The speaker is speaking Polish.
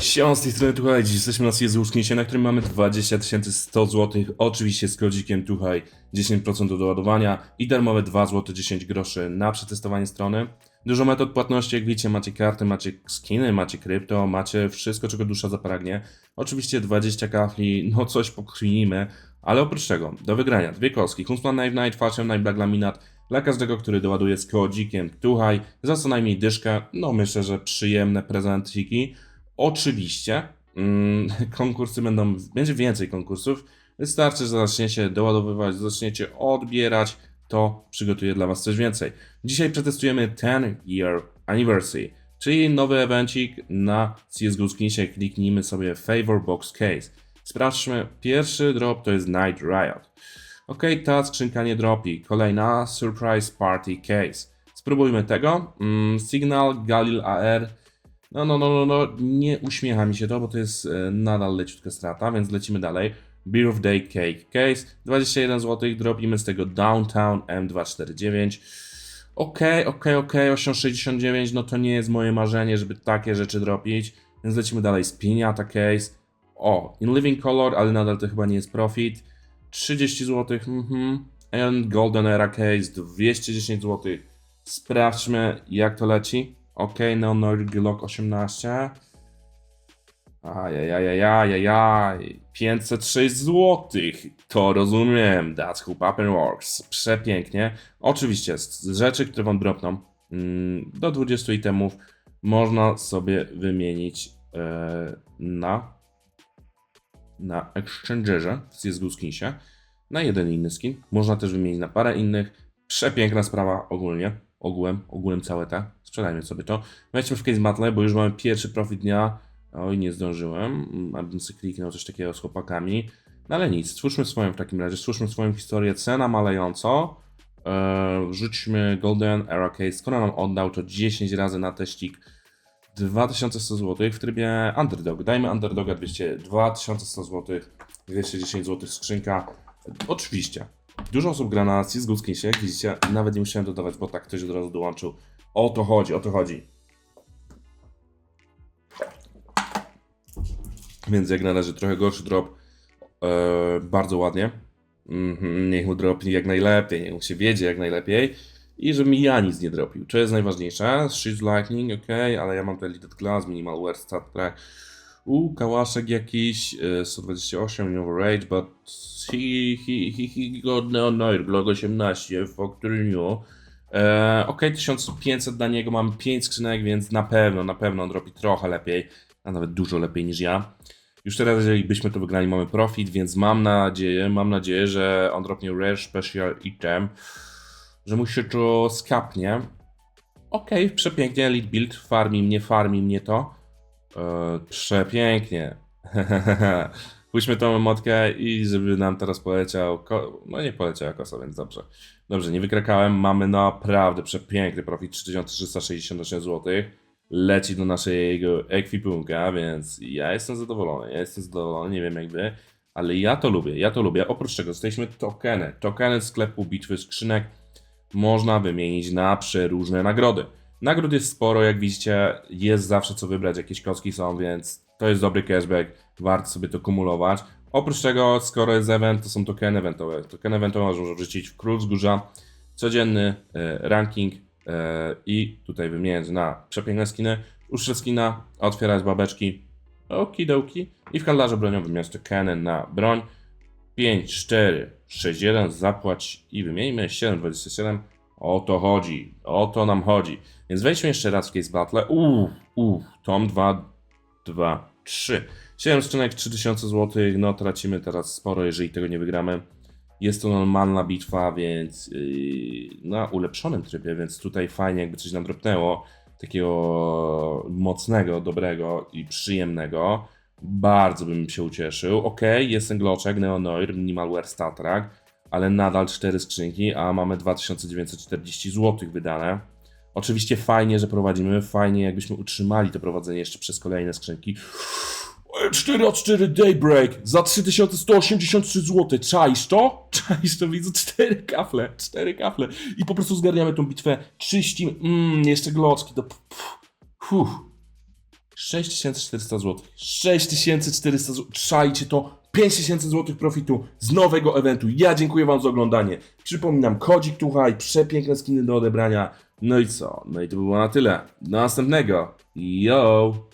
Siema, z tej strony Tuchaj, dziś jesteśmy na Jezusknisie, na którym mamy 20 100 zł, oczywiście z kodzikiem Tuchaj 10% do doładowania i darmowe 2 zł 10 groszy na przetestowanie strony. Dużo metod płatności, jak widzicie, macie karty, macie skiny, macie krypto, macie wszystko, czego dusza zapragnie. Oczywiście 20 kafli, no coś pokminimy, ale oprócz tego, do wygrania dwie kostki, Huntsman Knife Night, Fashion Night Black Laminat, dla każdego, który doładuje z kodzikiem Tuchaj, za co najmniej dyszkę, no myślę, że przyjemne prezenciki. Oczywiście mm, konkursy będą, będzie więcej konkursów. Wystarczy, że zaczniecie doładowywać, zaczniecie odbierać, to przygotuję dla Was coś więcej. Dzisiaj przetestujemy 10 Year Anniversary, czyli nowy evencik na CSGO Skinsie. Kliknijmy sobie Favor Box Case. Sprawdźmy, pierwszy drop to jest Night Riot. Ok, ta skrzynka nie dropi. Kolejna Surprise Party Case. Spróbujmy tego. Mm, Signal Galil AR no, no, no, no, no, nie uśmiecha mi się to, bo to jest e, nadal leciutka strata, więc lecimy dalej. Birthday Cake Case, 21 zł, dropimy z tego Downtown M249. Okej, okej, okej, 869, no to nie jest moje marzenie, żeby takie rzeczy dropić, więc lecimy dalej. Spiniata Case, o, In Living Color, ale nadal to chyba nie jest profit. 30 zł, mhm. And Golden Era Case, 210 zł. Sprawdźmy, jak to leci. Ok, Neonor Glock 18. Ajajajajajajaj. 506 zł. To rozumiem. That's who Paper Works. Przepięknie. Oczywiście, z rzeczy, które wam dropną, mm, do 20 itemów można sobie wymienić e, na na Exchangerze w CSGO Skinsie na jeden inny skin. Można też wymienić na parę innych. Przepiękna sprawa ogólnie. Ogółem, ogółem całe te. Sprzedajmy sobie to. Wejdźmy w Case Battle, bo już mamy pierwszy profit dnia. Oj, nie zdążyłem. Abym sobie kliknął coś takiego z chłopakami. No ale nic, stwórzmy swoją w takim razie. Stwórzmy swoją historię. Cena malejąco. Eee, wrzućmy Golden Era Case. Skoro nam oddał to 10 razy na teścik 2100 zł w trybie Underdog. Dajmy Underdoga 200, 2100 zł, 210 zł skrzynka. Oczywiście. Dużo osób gra na CSGO Skinsie, widzicie, nawet nie musiałem dodawać, bo tak ktoś od razu dołączył. O to chodzi, o to chodzi. Więc jak na razie trochę gorszy drop, e, bardzo ładnie. Mhm, niech mu dropi jak najlepiej, niech mu się wiedzie jak najlepiej. I żeby mi ja nic nie dropił. To jest najważniejsze. Shield Lightning, ok, ale ja mam tutaj Lidded Glass, Minimal Wear, Stat Track. U, kałaszek jakiś, e, 128, New Rage, but he, he, he, he got no, no, Glock 18, Factory New. E, ok, 1500 dla niego, mam 5 skrzynek, więc na pewno, na pewno on dropi trochę lepiej, a nawet dużo lepiej niż ja. Już teraz, jeżeli byśmy to wygrali, mamy profit, więc mam nadzieję, mam nadzieję, że on dropnie Rare Special Item, że mu się to skapnie. Okej, przepięknie, Elite Build, farmi mnie, farmi mnie to. E, przepięknie. Pójdźmy tą emotkę i żeby nam teraz poleciał. Ko- no nie poleciał kosa, więc dobrze. Dobrze, nie wykrakałem. Mamy naprawdę przepiękny profit 3368 zł. Leci do naszego ekwipunka, więc ja jestem zadowolony. Ja jestem zadowolony, nie wiem jak wy, ale ja to lubię. Ja to lubię. Oprócz tego dostaliśmy tokeny. Tokeny sklepu bitwy skrzynek można wymienić na przeróżne nagrody. Nagród jest sporo, jak widzicie, jest zawsze co wybrać, jakieś kostki są, więc to jest dobry cashback, warto sobie to kumulować. Oprócz tego, skoro jest event, to są tokeny eventowe. Tokeny eventowe można wrzucić w Król Wzgórza, codzienny e, ranking e, i tutaj wymieniać na przepiękne skiny, uższe skina, otwierać babeczki, okidoki i w handlarzu broniowym jest tokeny na broń. 5, 4, 6, 1, zapłać i wymieńmy 7, 27. O to chodzi, o to nam chodzi. Więc wejdźmy jeszcze raz w Case Battle. Uuu, uuu, tom 2, 2, 3. 7 skrzynek, 3000 zł. No tracimy teraz sporo, jeżeli tego nie wygramy. Jest to normalna bitwa, więc yy, na ulepszonym trybie, więc tutaj fajnie jakby coś nam dropnęło. Takiego mocnego, dobrego i przyjemnego. Bardzo bym się ucieszył. Ok, jest ten gloczek, Neonoir, Minimalware Statrak, ale nadal 4 skrzynki, a mamy 2940 zł wydane. Oczywiście fajnie, że prowadzimy, fajnie jakbyśmy utrzymali to prowadzenie jeszcze przez kolejne skrzynki. 4 od 4 Daybreak za 3183 zł. Czaisz to? Czaisz to? Widzę 4 kafle, 4 kafle. I po prostu zgarniamy tą bitwę. Czyścimy, mmm, jeszcze gloczki, to... Fuh. 6400 zł. 6400 zł. Trzajcie to. 5000 zł profitu z nowego eventu. Ja dziękuję Wam za oglądanie. Przypominam, kodzik tuchaj, przepiękne skiny do odebrania. No i co? No i to było na tyle. Do następnego. Yo!